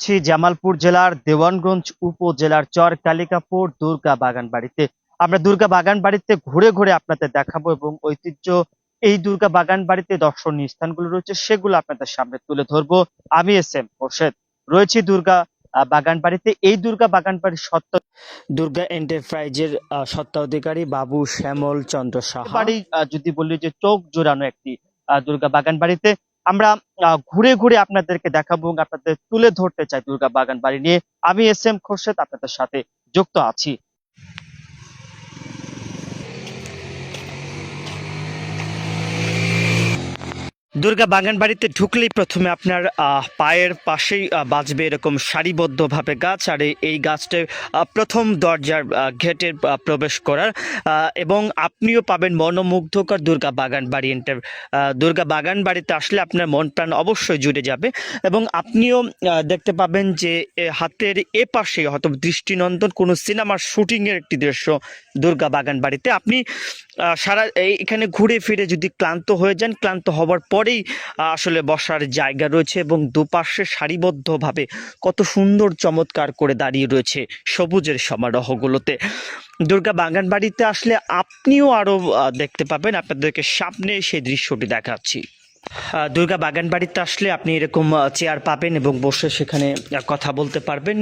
আছি জামালপুর জেলার দেওয়ানগঞ্জ উপজেলার চর কালিকাপুর দুর্গা বাগান বাড়িতে। আমরা দুর্গা বাগান বাড়িতে ঘুরে ঘুরে আপনাদের দেখাবো এবং ঐতিহ্য এই দুর্গা বাগান বাড়িতে দর্শনীয় স্থানগুলো রয়েছে সেগুলো আপনাদের সামনে তুলে ধরবো। আমি এস এম মোর্শেদ। রয়েছি দুর্গা বাগান বাড়িতে। এই দুর্গা বাগান বাড়ির সত্ত্ব দুর্গা এন্টারপ্রাইজের সত্ত্বাধিকারী বাবু শ্যামল চন্দ্র সাহা। বাড়ি যদি বলি যে চোখ জোড়ানো একটি দুর্গা বাগান বাড়িতে। আমরা ঘুরে ঘুরে আপনাদেরকে দেখাবো আপনাদের তুলে ধরতে চাই দুর্গা বাগান বাড়ি নিয়ে। আমি এস এম খোরশেদ, আপনাদের সাথে যুক্ত আছি। দুর্গা বাগান বাড়িতে ঢুকলেই প্রথমে আপনার পায়ের পাশেই বাজবে এরকম সারিবদ্ধভাবে গাছ আর এই- গাছটা প্রথম দরজার আহ, প্রবেশ করার। এবং আপনিও পাবেন মনোমুগ্ধকর দুর্গা বাগান বাড়ি এন্টার দুর্গা বাগান বাড়িতে আসলে আপনার মন প্রাণ অবশ্যই জুড়ে যাবে। এবং আপনিও দেখতে পাবেন যে হাতের এ পাশে হয়তো দৃষ্টিনন্দন কোনো সিনেমার শুটিংয়ের একটি দৃশ্য দুর্গা বাগান বাড়িতে আপনি সারা এখানে ঘুরে ফিরে যদি ক্লান্ত হয়ে যান, ক্লান্ত হওয়ার পরেই আসলে বসার জায়গা রয়েছে এবং দুপাশে সারিবদ্ধভাবে কত সুন্দর চমৎকার করে দাঁড়িয়ে রয়েছে সবুজের সমারোহগুলোতে। দুর্গা বাগান বাড়িতে আসলে আপনিও আরও দেখতে পাবেন। আপনাদেরকে সামনে সেই দৃশ্যটি দেখাচ্ছি। দুর্গা বাগান বাড়িতে আসলে আপনি এরকম চেয়ার পাবেন এবং বসে সেখানে কথা বলতে পারবেন।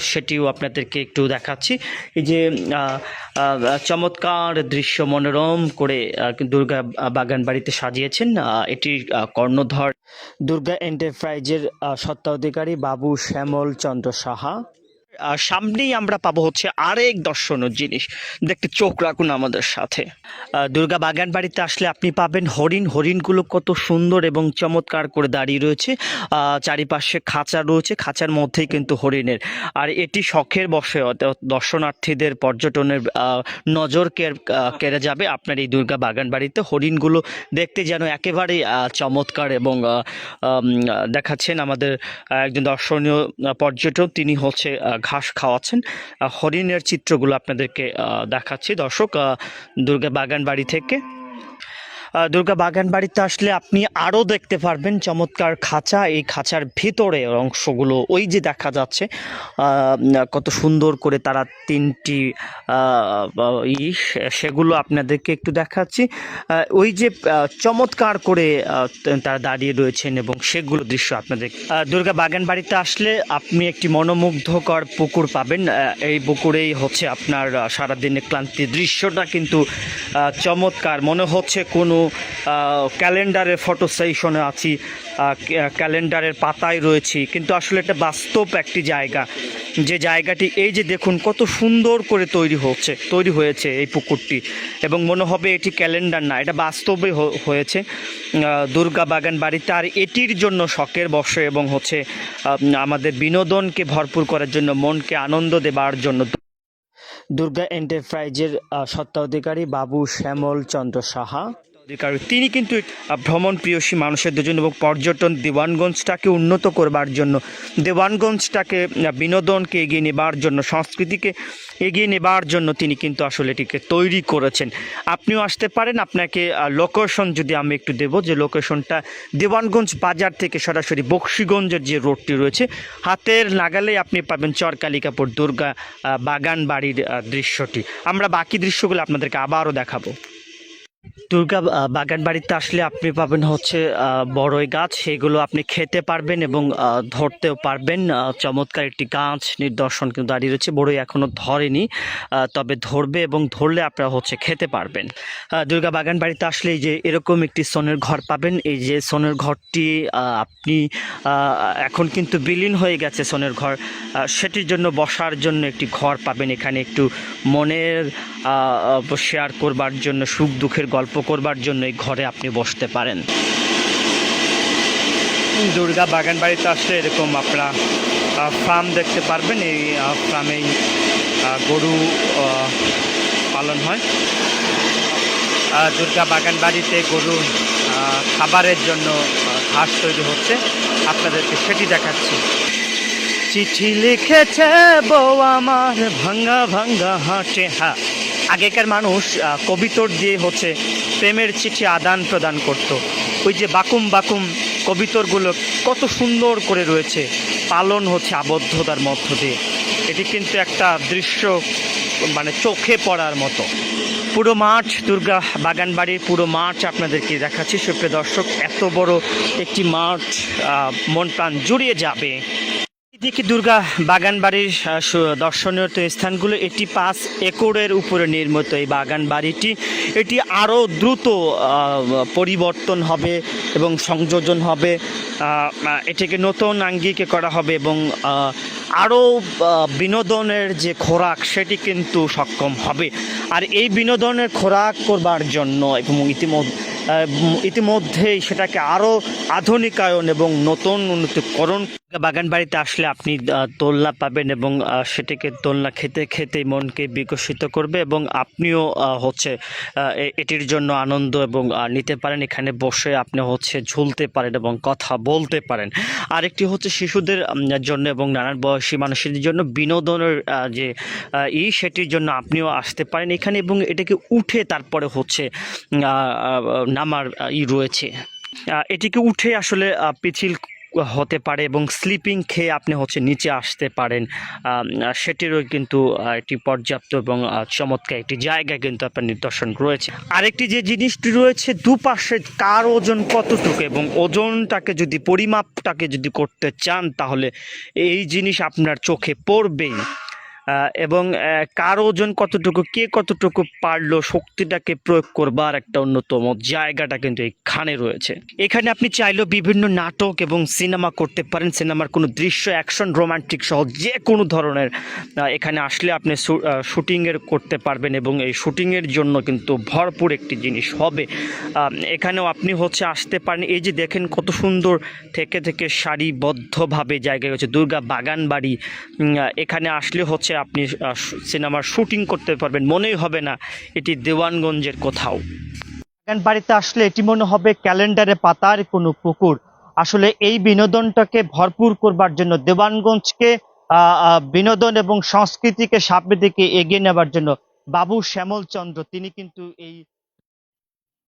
সেটিও আপনাদেরকে একটু দেখাচ্ছি। এই যে চমৎকার দৃশ্য মনোরম করে দুর্গা বাগান বাড়িতে সাজিয়েছেন এটি কর্ণধর দুর্গা এন্টারপ্রাইজের আহ, স্বত্বাধিকারী বাবু শ্যামল চন্দ্র সাহা। সামনেই আমরা পাবো হচ্ছে আরেক দর্শনীয় জিনিস। দেখতে চোখ রাখুন আমাদের সাথে। দুর্গা বাগান বাড়িতে আসলে আপনি পাবেন হরিণ। হরিণগুলো কত সুন্দর এবং চমৎকার করে দাঁড়িয়ে রয়েছে। চারিপাশে খাঁচা রয়েছে। খাঁচার মধ্যেই কিন্তু হরিণের। আর এটি শখের বসে দর্শনার্থীদের পর্যটনের নজর কেড়- যাবে আপনার এই দুর্গা বাগান বাড়িতে। হরিণগুলো দেখতে যেন একেবারেই চমৎকার এবং দেখাচ্ছেন আমাদের একজন দর্শনীয় পর্যটক। তিনি হচ্ছে ঘাস খাওয়াচ্ছেন। হরিণের চিত্রগুলো আপনাদেরকে দেখাচ্ছি। দর্শক দুর্গা বাগান বাড়ি থেকে দুর্গা বাগান বাড়িতে আসলে আপনি আরও দেখতে পারবেন চমৎকার খাঁচা। এই খাঁচার ভিতরে অংশগুলো ওই যে দেখা যাচ্ছে কত সুন্দর করে তারা তিনটি ই সেগুলো আপনাদেরকে একটু দেখাচ্ছি। ওই যে চমৎকার করে তারা দাঁড়িয়ে রয়েছেন এবং সেগুলো দৃশ্য আপনাদের দুর্গা বাগান বাড়িতে আসলে আপনি একটি মনোমুগ্ধকর পুকুর পাবেন। এই পুকুরেই হচ্ছে আপনার সারাদিনের ক্লান্তি দৃশ্যটা কিন্তু চমৎকার। মনে হচ্ছে কোনো ক্যালেন্ডারের ফটো সেশনে আছি ক্যালেন্ডারের পাতায় রয়েছি, কিন্তু আসলে এটা বাস্তব একটি জায়গা। যে জায়গাটি, এই যে দেখুন, কত সুন্দর করে তৈরি হচ্ছে, তৈরি হয়েছে এই পুকুরটি, এবং মনে হবে এটি ক্যালেন্ডার না, এটা বাস্তবে হয়েছে। দুর্গা বাগান বাড়িতে আর এটির জন্য শখের বসে এবং হচ্ছে আমাদের বিনোদনকে ভরপুর করার জন্য, মনকে আনন্দ দেবার জন্য। দুর্গা এন্টারপ্রাইজের স্বত্বাধিকারী বাবু শ্যামল চন্দ্র সাহা। তিনি কিন্তু ভ্রমণ প্রিয়সী মানুষের জন্য এবং পর্যটন দেওয়ানগঞ্জটাকে উন্নত করবার জন্য, দেওয়ানগঞ্জটাকে বিনোদনকে এগিয়ে নেবার জন্য, সংস্কৃতিকে এগিয়ে নেবার জন্য তিনি কিন্তু আসলে এটিকে তৈরি করেছেন। আপনিও আসতে পারেন, আপনাকে লোকেশন যদি আমি একটু দেব, যে লোকেশনটা দেওয়ানগঞ্জ বাজার থেকে সরাসরি বক্সিগঞ্জের যে রোডটি রয়েছে, হাতের নাগালে আপনি পাবেন চরকালিকাপুর দুর্গা বাগান বাড়ির দৃশ্যটি। আমরা বাকি দৃশ্যগুলো আপনাদেরকে আবারও দেখাবো। দুর্গা বাগান বাড়িতে আসলে আপনি পাবেন হচ্ছে বড়ই গাছ। সেগুলো আপনি খেতে পারবেন এবং ধরতেও পারবেন। চমৎকার একটি গাছ নিদর্শন কিন্তু দাঁড়িয়ে রয়েছে। বড়ই এখনও ধরেনি তবে ধরবে এবং ধরলে আপনারা হচ্ছে খেতে পারবেন। দুর্গা বাগান বাড়িতে আসলে যে এরকম একটি সোনের ঘর পাবেন। এই যে সোনের ঘরটি আপনি এখন কিন্তু বিলীন হয়ে গেছে সোনের ঘর। সেটির জন্য বসার জন্য একটি ঘর পাবেন। এখানে একটু মনের শেয়ার করবার জন্য সুখ দুঃখের গল্প করবার জন্য এই ঘরে আপনি বসতে পারেন। দুর্গা বাগান বাড়িতে আসলে এরকম আপনারা ফার্ম দেখতে পারবেন, এই ফার্মেই গরু পালন হয়। দুর্গা বাগান বাড়িতে গরু খাবারের জন্য ঘাস তৈরি হচ্ছে। আপনাদেরকে সেটি দেখাচ্ছি। চিঠি লিখেছে বউ আমার, ভাঙ্গা ভাঙ্গা হাঁটে হ্যাঁ আগেকার মানুষ কবিতর দিয়ে হচ্ছে প্রেমের চিঠি আদান প্রদান করত, ওই যে বাকুম বাকুম কবিতরগুলো কত সুন্দর করে রয়েছে, পালন হচ্ছে আবদ্ধতার মধ্য দিয়ে। এটি কিন্তু একটা দৃশ্য মানে চোখে পড়ার মতো। পুরো মাঠ, দুর্গা বাগান বাড়ির পুরো মাঠ আপনাদেরকে দেখাচ্ছি। সুপ্রিয় দর্শক, এত বড় একটি মাঠ মন প্রাণ জুড়িয়ে যাবে। এদিকে দুর্গা বাগান বাড়ির দর্শনীয় স্থানগুলো এটি পাঁচ একরের উপরে নির্মিত এই বাগান বাড়িটি এটি আরও দ্রুত পরিবর্তন হবে এবং সংযোজন হবে। এটিকে নতুন আঙ্গিকে করা হবে এবং আরও বিনোদনের যে খোরাক সেটি কিন্তু সক্ষম হবে। আর এই বিনোদনের খোরাক করবার জন্য এবং ইতিমধ্যে ইতিমধ্যেই সেটাকে আরও আধুনিকায়ন এবং নতুন উন্নতিকরণ বাগান বাড়িতে আসলে আপনি দোলনা পাবেন এবং সেটিকে দোলনা খেতে খেতে মনকে বিকশিত করবে এবং আপনিও হচ্ছে এটির জন্য আনন্দ এবং নিতে পারেন। এখানে বসে আপনি হচ্ছে ঝুলতে পারেন এবং কথা বলতে পারেন। আরেকটি হচ্ছে শিশুদের জন্য এবং নানান বয়সী মানুষের জন্য বিনোদনের যে ই, সেটির জন্য আপনিও আসতে পারেন এখানে এবং এটাকে উঠে তারপরে হচ্ছে নামার ই রয়েছে। এটিকে উঠে আসলে পিছিল হতে পারে এবং স্লিপিং খেয়ে আপনি হচ্ছে নিচে আসতে পারেন। সেটিরও কিন্তু একটি পর্যাপ্ত এবং চমৎকার একটি জায়গা কিন্তু আপনার নিদর্শন রয়েছে। আরেকটি যে জিনিসটি রয়েছে, দুপাশে কার ওজন কতটুকু এবং ওজনটাকে যদি, পরিমাপটাকে যদি করতে চান, তাহলে এই জিনিস আপনার চোখে পড়বেই। এবং কার ওজন কতটুকু, কে কতটুকু পারল শক্তিটাকে প্রয়োগ করবার একটা অন্যতম জায়গাটা কিন্তু এখানে রয়েছে। এখানে আপনি চাইলেও বিভিন্ন নাটক এবং সিনেমা করতে পারেন। সিনেমার কোনো দৃশ্য, অ্যাকশন, রোমান্টিক সহ যে কোনো ধরনের এখানে আসলে আপনি শুটিংয়ের করতে পারবেন এবং এই শুটিংয়ের জন্য কিন্তু ভরপুর একটি জিনিস হবে। এখানেও আপনি হচ্ছে আসতে পারেন। এই যে দেখেন কত সুন্দর থেকে থেকে সারিবদ্ধভাবে জায়গায় হচ্ছে দুর্গা বাগান বাড়ি এখানে আসলে হচ্ছে আপনি সিনেমার শুটিং করতে পারবেন, মনেই হবে না এটি দেওয়ানগঞ্জের কোথাও। বাড়িতে আসলে এটি মনে হবে ক্যালেন্ডারে পাতার কোনো পুকুর। আসলে এই বিনোদনটাকে ভরপুর করবার জন্য দেওয়ানগঞ্জকে বিনোদন এবং সংস্কৃতিকে সামনের দিকে এগিয়ে নেবার জন্য বাবু শ্যামল চন্দ্র তিনি কিন্তু এই